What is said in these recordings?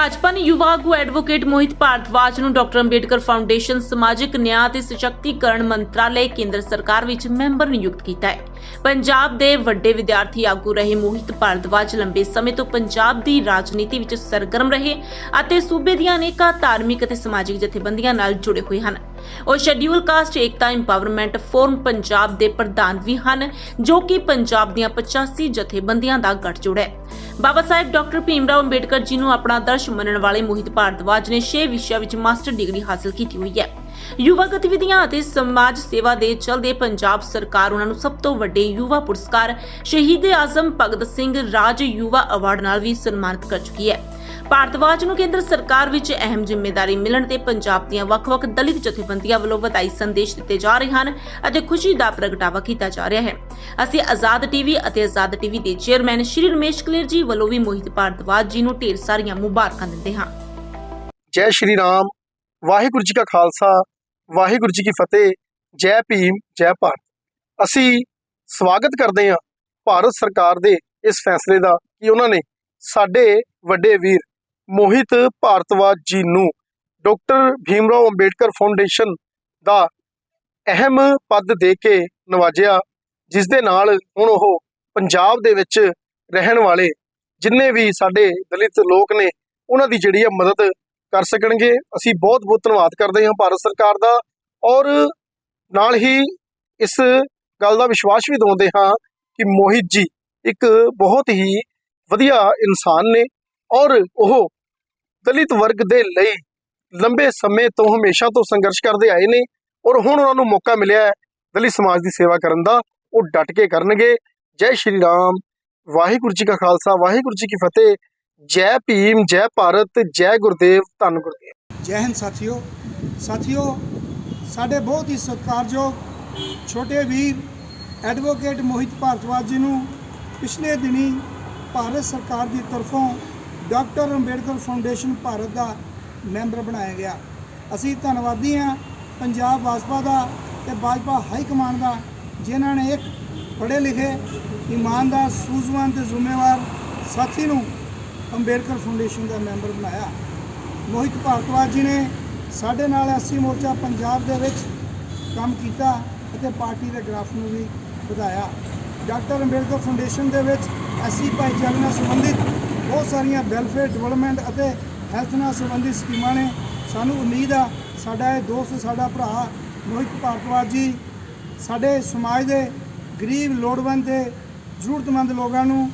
ਭਾਜਪਾ ਨੇ ਯੁਵਾ ਆਗੂ ਐਡਵੋਕੇਟ ਮੋਹਿਤ ਭਾਰਦਵਾਜ ਨੂੰ ਡਾਕਟਰ ਅੰਬੇਡਕਰ ਫਾਊਂਡੇਸ਼ਨ, ਸਮਾਜਿਕ ਨਿਆਂ ਅਤੇ ਸਸ਼ਕਤੀਕਰਨ ਮੰਤਰਾਲੇ ਕੇਂਦਰ ਸਰਕਾਰ ਵਿੱਚ ਮੈਂਬਰ ਨਿਯੁਕਤ ਕੀਤਾ ਹੈ। ਪੰਜਾਬ ਦੇ ਵੱਡੇ ਵਿਦਿਆਰਥੀ ਆਗੂ ਰਹੇ ਮੋਹਿਤ ਭਾਰਦਵਾਜ ਲੰਬੇ ਸਮੇਂ ਤੋਂ ਪੰਜਾਬ ਦੀ ਰਾਜਨੀਤੀ ਵਿੱਚ ਸਰਗਰਮ ਰਹੇ ਅਤੇ ਸੂਬੇ ਦੀਆਂ ਅਨੇਕਾਂ ਧਾਰਮਿਕ ਅਤੇ ਸਮਾਜਿਕ ਜਥੇਬੰਦੀਆਂ ਨਾਲ ਜੁੜੇ ਹੋਏ ਹਨ। ਉਹ schedule caste Ekta empowerment forum Punjab ਦੇ ਪ੍ਰਧਾਨ ਵੀ ਹਨ, ਜੋ ਕਿ ਪੰਜਾਬ ਦੀਆਂ 85 ਜਥੇਬੰਦੀਆਂ ਦਾ ਗੱਠਜੋੜ ਹੈ। ਬਾਬਾ ਸਾਹਿਬ ਡਾਕਟਰ ਭੀਮਰਾਓ ਅੰਬੇਡਕਰ ਜੀ ਨੂੰ ਆਪਣਾ ਆਦਰਸ਼ ਮੰਨਣ ਵਾਲੇ ਮੋਹਿਤ ਭਾਰਦਵਾਜ ਨੇ 6 ਵਿਸ਼ਿਆਂ ਵਿੱਚ ਮਾਸਟਰ ਡਿਗਰੀ ਹਾਸਲ ਕੀਤੀ ਹੋਈ ਹੈ। ਯੁਵਾ ਗਤੀਵਿਧੀਆਂ ਅਤੇ ਸਮਾਜ ਸੇਵਾ ਦੇ ਚਲਦੇ ਪੰਜਾਬ ਸਰਕਾਰ ਉਹਨਾਂ ਨੂੰ ਸਭ ਤੋਂ ਵੱਡੇ ਯੁਵਾ ਪੁਰਸਕਾਰ ਸ਼ਹੀਦ ਆਜ਼ਮ ਭਗਤ ਸਿੰਘ ਰਾਜ ਯੁਵਾ ਅਵਾਰਡ ਨਾਲ ਵੀ ਸਨਮਾਨਿਤ ਕਰ ਚੁੱਕੀ ਹੈ। ਭਾਰਤਵਾਜ ਨੂੰ ਕੇਂਦਰ ਸਰਕਾਰ ਵਿੱਚ ਅਹਿਮ ਜ਼ਿੰਮੇਵਾਰੀ ਮਿਲਣ ਤੇ ਪੰਜਾਬ ਦੀਆਂ ਵੱਖ-ਵੱਖ ਦਲਿਤ ਜਥੇਬੰਦੀਆਂ ਵੱਲੋਂ ਵਧਾਈ ਸੰਦੇਸ਼ ਦਿੱਤੇ ਜਾ ਰਹੇ ਹਨ ਅਤੇ ਖੁਸ਼ੀ ਦਾ ਪ੍ਰਗਟਾਵਾ ਕੀਤਾ ਜਾ ਰਿਹਾ ਹੈ। ਅਸੀਂ ਆਜ਼ਾਦ ਟੀਵੀ ਅਤੇ ਆਜ਼ਾਦ ਟੀਵੀ ਦੇ ਚੇਅਰਮੈਨ ਸ਼੍ਰੀ ਰਮੇਸ਼ ਕਲੇਰ ਜੀ ਵੱਲੋਂ ਵੀ ਮੋਹਿਤ ਭਾਰਤਵਾਜ ਜੀ ਨੂੰ ਢੇਰ ਸਾਰੀਆਂ ਮੁਬਾਰਕਾਂ ਦਿੰਦੇ ਹਾਂ। ਜੈ ਸ਼੍ਰੀ ਰਾਮ, ਵਾਹਿਗੁਰੂ ਜੀ ਕਾ ਖਾਲਸਾ, ਵਾਹਿਗੁਰੂ ਜੀ ਕੀ ਫਤਿਹ, ਜੈ ਭੀਮ, ਜੈ ਭਾਰਤ। ਅਸੀਂ ਸਵਾਗਤ ਕਰਦੇ ਹਾਂ ਭਾਰਤ ਸਰਕਾਰ ਦੇ ਇਸ ਫੈਸਲੇ ਦਾ ਕਿ ਉਹਨਾਂ ਨੇ ਸਾਡੇ ਵੱਡੇ ਵੀਰ ਮੋਹਿਤ ਭਾਰਤਵਾਜ ਜੀ ਨੂੰ ਡਾਕਟਰ ਭੀਮਰਾਓ ਅੰਬੇਡਕਰ ਫਾਊਂਡੇਸ਼ਨ ਦਾ ਅਹਿਮ ਪਦ ਦੇ ਕੇ ਨਵਾਜਿਆ, ਜਿਸ ਦੇ ਨਾਲ ਹੁਣ ਉਹ ਪੰਜਾਬ ਦੇ ਵਿੱਚ ਰਹਿਣ ਵਾਲੇ ਜਿੰਨੇ ਵੀ ਸਾਡੇ ਦਲਿਤ ਲੋਕ ਨੇ, ਉਹਨਾਂ ਦੀ ਜਿਹੜੀ ਹੈ ਮਦਦ ਕਰ ਸਕਣਗੇ। ਅਸੀਂ ਬਹੁਤ ਬਹੁਤ ਧੰਨਵਾਦ ਕਰਦੇ ਹਾਂ ਭਾਰਤ ਸਰਕਾਰ ਦਾ ਔਰ ਨਾਲ ਹੀ ਇਸ ਗੱਲ ਦਾ ਵਿਸ਼ਵਾਸ ਵੀ ਦਿਵਾਉਂਦੇ ਹਾਂ ਕਿ ਮੋਹਿਤ ਜੀ ਇੱਕ ਬਹੁਤ ਹੀ ਵਧੀਆ ਇਨਸਾਨ ਨੇ ਔਰ ਉਹ ਦਲਿਤ ਵਰਗ ਦੇ ਲਈ ਲੰਬੇ ਸਮੇਂ ਤੋਂ ਹਮੇਸ਼ਾ ਤੋਂ ਸੰਘਰਸ਼ ਕਰਦੇ ਆਏ ਨੇ ਔਰ ਹੁਣ ਉਹਨਾਂ ਨੂੰ ਮੌਕਾ ਮਿਲਿਆ ਹੈ ਦਲਿਤ ਸਮਾਜ ਦੀ ਸੇਵਾ ਕਰਨ ਦਾ। ਉਹ ਡਟ ਕੇ ਕਰਨਗੇ। ਜੈ ਸ਼੍ਰੀ ਰਾਮ। ਵਾਹਿਗੁਰੂ ਜੀ ਕਾ ਖਾਲਸਾ। ਵਾਹਿਗੁਰੂ ਜੀ ਕੀ ਫਤਿਹ। ਜੈ ਭੀਮ, ਜੈ ਭਾਰਤ, ਜੈ ਗੁਰਦੇਵ। ਧੰਨ ਗੁਰਦੇਵ। ਜੈ ਹਿੰਦ ਸਾਥੀਓ। ਸਾਥੀਓ, ਸਾਡੇ ਬਹੁਤ ਹੀ ਸਤਿਕਾਰਯੋਗ ਛੋਟੇ ਵੀਰ ਐਡਵੋਕੇਟ ਮੋਹਿਤ ਭਾਰਤਵਾਜ ਜੀ ਨੂੰ ਪਿਛਲੇ ਦਿਨੀ ਭਾਰਤ ਸਰਕਾਰ ਦੀ ਤਰਫੋਂ ਡਾਕਟਰ ਅੰਬੇਡਕਰ ਫਾਊਂਡੇਸ਼ਨ ਭਾਰਤ ਦਾ ਮੈਂਬਰ ਬਣਾਇਆ ਗਿਆ। ਅਸੀਂ ਧੰਨਵਾਦੀ ਹਾਂ ਪੰਜਾਬ ਭਾਜਪਾ ਦਾ ਤੇ ਭਾਜਪਾ ਹਾਈ ਕਮਾਂਡ ਦਾ, ਜਿਨ੍ਹਾਂ ਨੇ ਇੱਕ ਪੜ੍ਹੇ ਲਿਖੇ, ਇਮਾਨਦਾਰ, ਸੂਝਵਾਨ ਤੇ ਜ਼ਿੰਮੇਵਾਰ ਸਾਥੀ ਨੂੰ ਅੰਬੇਡਕਰ ਫਾਊਂਡੇਸ਼ਨ ਦਾ ਮੈਂਬਰ ਬਣਾਇਆ। ਮੋਹਿਤ ਭਾਰਤਵਾਜ ਜੀ ਨੇ ਸਾਡੇ ਨਾਲ ਐਸਸੀ ਮੋਰਚਾ ਪੰਜਾਬ ਦੇ ਵਿੱਚ ਕੰਮ ਕੀਤਾ ਅਤੇ ਪਾਰਟੀ ਦੇ ਗ੍ਰਾਫ ਨੂੰ ਵੀ ਵਧਾਇਆ। ਡਾਕਟਰ ਅੰਬੇਡਕਰ ਫਾਊਂਡੇਸ਼ਨ ਦੇ ਵਿੱਚ ਐਸਸੀ ਭਾਈਚਾਰੇ ਨਾਲ ਸੰਬੰਧਿਤ ਬਹੁਤ ਸਾਰੀਆਂ ਵੈਲਫੇਅਰ ਡਿਵੈਲਪਮੈਂਟ ਅਤੇ ਹੈਲਥ ਨਾਲ ਸੰਬੰਧਿਤ ਸਕੀਮਾਂ ਨੇ ਸਾਨੂੰ ਉਮੀਦ ਆ, ਸਾਡਾ ਇਹ ਦੋਸਤ, ਸਾਡਾ ਭਰਾ ਮੋਹਿਤ ਭਾਰਤਵਾਜ ਜੀ, ਸਾਡੇ ਸਮਾਜ ਦੇ ਗਰੀਬ, ਲੋੜਵੰਦ ਤੇ ਜ਼ਰੂਰਤਮੰਦ ਲੋਕਾਂ ਨੂੰ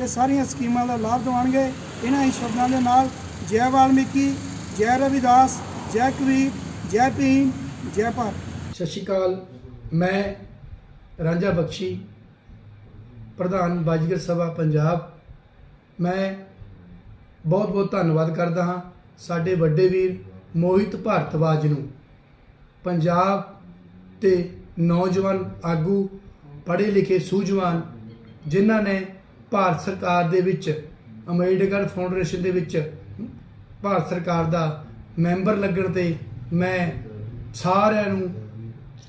ਇਹ ਸਾਰੀਆਂ ਸਕੀਮਾਂ ਦਾ ਲਾਭ ਦਿਵਾਉਣਗੇ। ਇਹਨਾਂ ਹੀ ਸ਼ਬਦਾਂ ਦੇ ਨਾਲ ਜੈ ਵਾਲਮੀਕੀ, ਜੈ ਰਵਿਦਾਸ, ਜੈ ਕਬੀਰ, ਜੈ ਭੀਮ, ਜੈ ਭਾਰਤ। ਸਤਿ ਸ਼੍ਰੀ ਅਕਾਲ। ਮੈਂ ਰਾਂਝਾ ਬਖਸ਼ੀ, ਪ੍ਰਧਾਨ ਬਾਜੀਗਰ ਸਭਾ ਪੰਜਾਬ ਮੈਂ ਬਹੁਤ ਬਹੁਤ ਧੰਨਵਾਦ ਕਰਦਾ ਹਾਂ ਸਾਡੇ ਵੱਡੇ ਵੀਰ ਮੋਹਿਤ ਭਾਰਤਵਾਜ ਨੂੰ। ਪੰਜਾਬ ਤੇ ਨੌਜਵਾਨ ਆਗੂ, ਪੜ੍ਹੇ ਲਿਖੇ ਸੂਝਵਾਨ, ਜਿਨ੍ਹਾਂ ਨੇ ਭਾਰਤ ਸਰਕਾਰ ਦੇ ਵਿੱਚ ਅੰਬੇਡਕਰ ਫਾਊਂਡੇਸ਼ਨ ਦੇ ਵਿੱਚ ਭਾਰਤ ਸਰਕਾਰ ਦਾ ਮੈਂਬਰ ਲੱਗਣ ਤੇ ਮੈਂ ਸਾਰਿਆਂ ਨੂੰ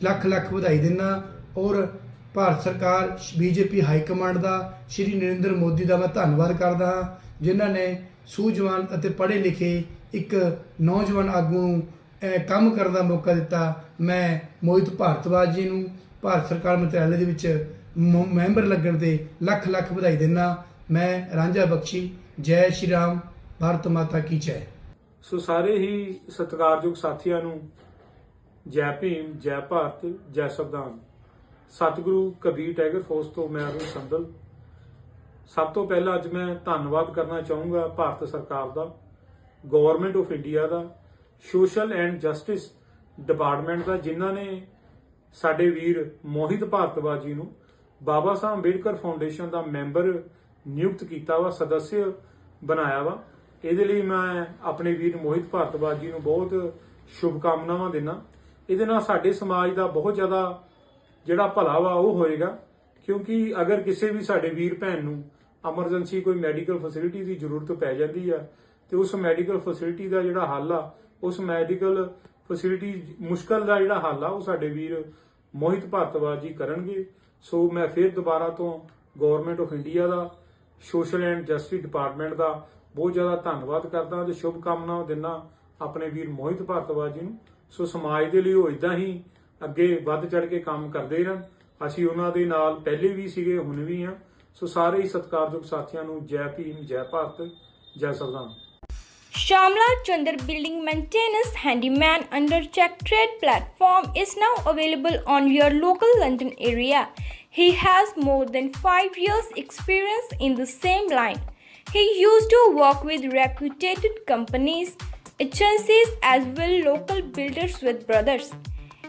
ਲੱਖ ਲੱਖ ਵਧਾਈ ਦਿੰਦਾ ਔਰ ਭਾਰਤ ਸਰਕਾਰ ਬੀਜੇਪੀ ਹਾਈ ਕਮਾਂਡ ਦਾ, ਸ਼੍ਰੀ ਨਰਿੰਦਰ ਮੋਦੀ ਦਾ ਮੈਂ ਧੰਨਵਾਦ ਕਰਦਾ ਹਾਂ, ਜਿਨ੍ਹਾਂ ਨੇ ਸੂਝਵਾਨ ਅਤੇ ਪੜ੍ਹੇ ਲਿਖੇ ਇੱਕ ਨੌਜਵਾਨ ਆਗੂ ਨੂੰ ਕੰਮ ਕਰਨ ਦਾ ਮੌਕਾ ਦਿੱਤਾ। ਮੈਂ ਮੋਹਿਤ ਭਾਰਤਵਾਜ ਜੀ ਨੂੰ, ਭਾਰਤ ਸਰਕਾਰ ਮੰਤਰਾਲੇ ਦੇ ਵਿੱਚ ਮ- ਮੈਂਬਰ ਲੱਗਣ ਤੇ ਲੱਖ ਲੱਖ ਵਧਾਈ ਦਿੰਦਾ ਮੈਂ ਰਾਂਝਾ ਬਖਸ਼ੀ। ਜੈ ਸ਼੍ਰੀ ਰਾਮ। ਭਾਰਤ ਮਾਤਾ ਕੀ ਜੈ। ਸੋ ਸਾਰੇ ਹੀ ਸਤਿਕਾਰਯੋਗ ਸਾਥੀਆਂ ਨੂੰ ਜੈ ਭੀਮ, ਜੈ ਭਾਰਤ, ਜੈ ਸੰਵਿਧਾਨ। ਸਤਿਗੁਰੂ ਕਬੀਰ ਟਾਈਗਰ ਫੋਰਸ ਤੋਂ ਮੈਂ ਅਰੁਣ ਸੰਦਲ ਸਭ ਤੋਂ ਪਹਿਲਾਂ ਅੱਜ ਮੈਂ ਧੰਨਵਾਦ ਕਰਨਾ ਚਾਹੂੰਗਾ ਭਾਰਤ ਸਰਕਾਰ ਦਾ ਗਵਰਨਮੈਂਟ ਆਫ ਇੰਡੀਆ ਦਾ ਸੋਸ਼ਲ ਐਂਡ ਜਸਟਿਸ ਡਿਪਾਰਟਮੈਂਟ ਦਾ, ਜਿਨ੍ਹਾਂ ਨੇ ਸਾਡੇ ਵੀਰ ਮੋਹਿਤ ਭਾਰਤਵਾਜ ਜੀ ਨੂੰ ਬਾਬਾ ਸਾਹਿਬ ਅੰਬੇਡਕਰ ਫਾਊਂਡੇਸ਼ਨ ਦਾ ਮੈਂਬਰ ਨਿਯੁਕਤ ਕੀਤਾ ਵਾ ਸਦੱਸਿਆ ਬਣਾਇਆ ਵਾ। ਇਹਦੇ ਲਈ ਮੈਂ ਆਪਣੇ ਵੀਰ ਮੋਹਿਤ ਭਾਰਤਵਾਜ ਜੀ ਨੂੰ ਬਹੁਤ ਸ਼ੁਭ ਕਾਮਨਾਵਾਂ ਦਿੰਦਾ। ਇਹਦੇ ਨਾਲ ਸਾਡੇ ਸਮਾਜ ਦਾ ਬਹੁਤ ਜ਼ਿਆਦਾ ਜਿਹੜਾ ਭਲਾ ਵਾ ਉਹ ਹੋਏਗਾ। ਕਿਉਂਕਿ ਅਗਰ ਕਿਸੇ ਵੀ ਸਾਡੇ ਵੀਰ ਭੈਣ ਨੂੰ ਐਮਰਜੈਂਸੀ ਕੋਈ ਮੈਡੀਕਲ ਫੈਸਿਲਿਟੀ ਦੀ ਜ਼ਰੂਰਤ ਪੈ ਜਾਂਦੀ ਆ, ਤੇ ਉਸ ਮੈਡੀਕਲ ਫੈਸਿਲਿਟੀ ਦਾ ਜਿਹੜਾ ਹੱਲ ਆ, ਉਸ ਮੈਡੀਕਲ ਫੈਸਿਲਿਟੀ ਮੁਸ਼ਕਲ ਦਾ ਜਿਹੜਾ ਹੱਲ ਆ, ਉਹ ਸਾਡੇ ਵੀਰ ਮੋਹਿਤ ਭਾਰਤਵਾਜ ਜੀ ਕਰਨਗੇ। ਸੋ ਮੈਂ ਫਿਰ ਦੁਬਾਰਾ ਤੋਂ ਗਵਰਨਮੈਂਟ ਆਫ ਇੰਡੀਆ ਦਾ ਸੋਸ਼ਲ ਐਂਡ ਜਸਟਿਸ ਡਿਪਾਰਟਮੈਂਟ ਦਾ ਬਹੁਤ ਜ਼ਿਆਦਾ ਧੰਨਵਾਦ ਕਰਦਾ ਤੇ ਸ਼ੁਭ ਕਾਮਨਾਵਾਂ ਦਿੰਦਾ ਆਪਣੇ ਵੀਰ ਮੋਹਿਤ ਭਾਰਤਵਾਜ ਜੀ ਨੂੰ। ਸੋ ਸਮਾਜ ਦੇ ਲਈ ਉਹ ਇਦਾਂ ਹੀ ਅੱਗੇ ਵੱਧ ਚੜ ਕੇ ਕੰਮ ਕਰਦੇ ਰਹਿਣ ਅਸੀਂ ਉਹਨਾਂ ਦੇ ਨਾਲ ਪਹਿਲੇ ਵੀ ਸੀਗੇ ਹੁਣ ਵੀ ਆ ਸੋ ਸਾਰੇ ਹੀ ਸਤਿਕਾਰਯੋਗ ਸਾਥੀਆਂ ਨੂੰ ਜੈ ਭੀਮ ਜੈ ਭਾਰਤ ਜੈ ਸੰਵਿਧਾਨ Shamla Chandar Building Maintenance Handyman under Check Trade platform is now available on your local London area. He has more than 5 years experience in the same line. He used to work with reputed companies, agencies as well local builders with brothers.